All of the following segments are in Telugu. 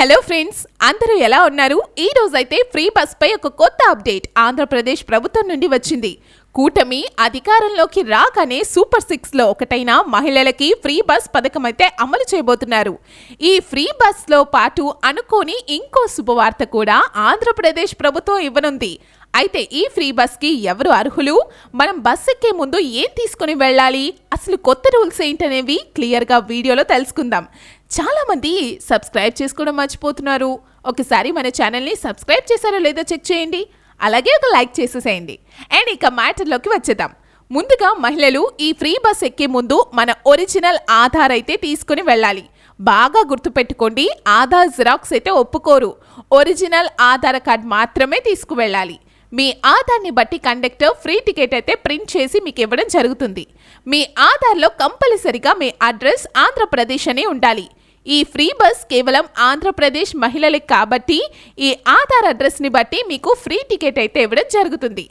హలో ఫ్రెండ్స్ అందరూ ఎలా ఉన్నారు? ఈ రోజైతే ఫ్రీ బస్ పై ఒక కొత్త అప్డేట్ ఆంధ్రప్రదేశ్ ప్రభుత్వం నుండి వచ్చింది. కూటమి అధికారంలోకి రాగానే సూపర్ సిక్స్లో ఒకటైన మహిళలకి ఫ్రీ బస్ పథకం అయితే అమలు చేయబోతున్నారు. ఈ ఫ్రీ బస్లో పాటు అనుకోని ఇంకో శుభవార్త కూడా ఆంధ్రప్రదేశ్ ప్రభుత్వం ఇవ్వనుంది. అయితే ఈ ఫ్రీ బస్కి ఎవరు అర్హులు? మనం బస్ ఎక్కే ముందు ఏం తీసుకుని వెళ్ళాలి? అసలు కొత్త రూల్స్ ఏంటనేవి? క్లియర్గా వీడియోలో తెలుసుకుందాం. చాలా మంది సబ్స్క్రైబ్ చేసుకోవడం మర్చిపోతున్నారు. ఒకసారి మన ఛానల్ని సబ్స్క్రైబ్ చేశారో లేదో చెక్ చేయండి. అలాగే ఒక లైక్ చేసేసేయండి. అండ్ ఇక మ్యాటర్లోకి వచ్చేద్దాం. ముందుగా మహిళలు ఈ ఫ్రీ బస్ ఎక్కే ముందు మన ఒరిజినల్ ఆధార్ అయితే తీసుకుని వెళ్ళాలి. బాగా గుర్తుపెట్టుకోండి ఆధార్ జిరాక్స్ అయితే ఒప్పుకోరు. ఒరిజినల్ ఆధార్ కార్డ్ మాత్రమే తీసుకువెళ్ళాలి. మీ ఆధార్ని బట్టి కండక్టర్ ఫ్రీ టికెట్ అయితే ప్రింట్ చేసి మీకు ఇవ్వడం జరుగుతుంది. మీ ఆధార్లో కంపల్సరిగా మీ అడ్రస్ ఆంధ్రప్రదేశ్ అనే ఉండాలి. ఈ ఫ్రీ బస్ కేవలం ఆంధ్రప్రదేశ్ మహిళలకు కాబట్టి ఈ ఆధార్ అడ్రస్ని బట్టి మీకు ఫ్రీ టికెట్ అయితే ఇవ్వడం జరుగుతుంది.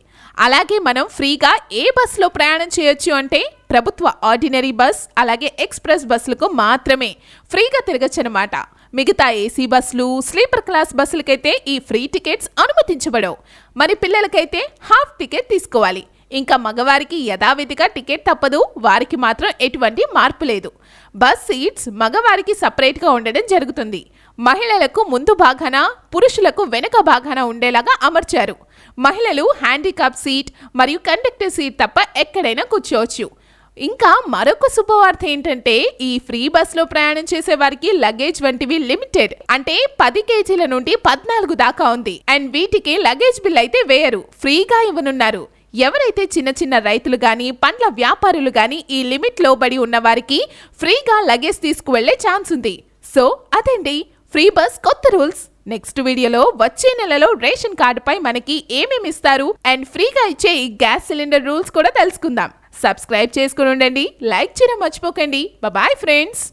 అలాగే మనం ఫ్రీగా ఏ బస్సులో ప్రయాణం చేయొచ్చు అంటే ప్రభుత్వ ఆర్డినరీ బస్ అలాగే ఎక్స్ప్రెస్ బస్సులకు మాత్రమే ఫ్రీగా తిరగచ్చు అనమాట మిగతా ఏసీ బస్సులు స్లీపర్ క్లాస్ బస్సులకైతే ఈ ఫ్రీ టికెట్స్ అనుమతించబడవు. మరి పిల్లలకైతే హాఫ్ టికెట్ తీసుకోవాలి. ఇంకా మగవారికి యథావిధిగా టికెట్ తప్పదు. వారికి మాత్రం ఎటువంటి మార్పు లేదు. బస్ సీట్స్ మగవారికి సపరేట్గా ఉండడం జరుగుతుంది. మహిళలకు ముందు భాగాన పురుషులకు వెనుక భాగాన ఉండేలాగా అమర్చారు. మహిళలు హ్యాండికాప్ సీట్ మరియు కండక్టర్ సీట్ తప్ప ఎక్కడైనా కూర్చోవచ్చు. ఇంకా మరొక శుభవార్త ఏంటంటే ఈ ఫ్రీ బస్లో ప్రయాణం చేసే వారికి లగేజ్ వంటివి లిమిటెడ్. అంటే పది కేజీల నుండి పద్నాలుగు దాకా ఉంది. అండ్ వీటికి లగేజ్ బిల్ అయితే వేయరు. ఫ్రీగా ఇవ్వనున్నారు. ఎవరైతే చిన్న చిన్న రైతులు గాని పండ్ల వ్యాపారులు గాని ఈ లిమిట్ లోబడి ఉన్న వారికి ఫ్రీగా లగేజ్ తీసుకువెళ్ళే ఛాన్స్ ఉంది. సో అదండి. ఫ్రీ బస్ కొత్త రూల్స్. నెక్స్ట్ వీడియోలో వచ్చే నెలలో రేషన్ కార్డుపై మనకి ఏమేమి ఇస్తారు? అండ్ ఫ్రీగా ఇచ్చే ఈ గ్యాస్ సిలిండర్ రూల్స్ కూడా తెలుసుకుందాం. సబ్స్క్రైబ్ చేసుకుని ఉండండి. లైక్ చేయడం మర్చిపోకండి. Bye friends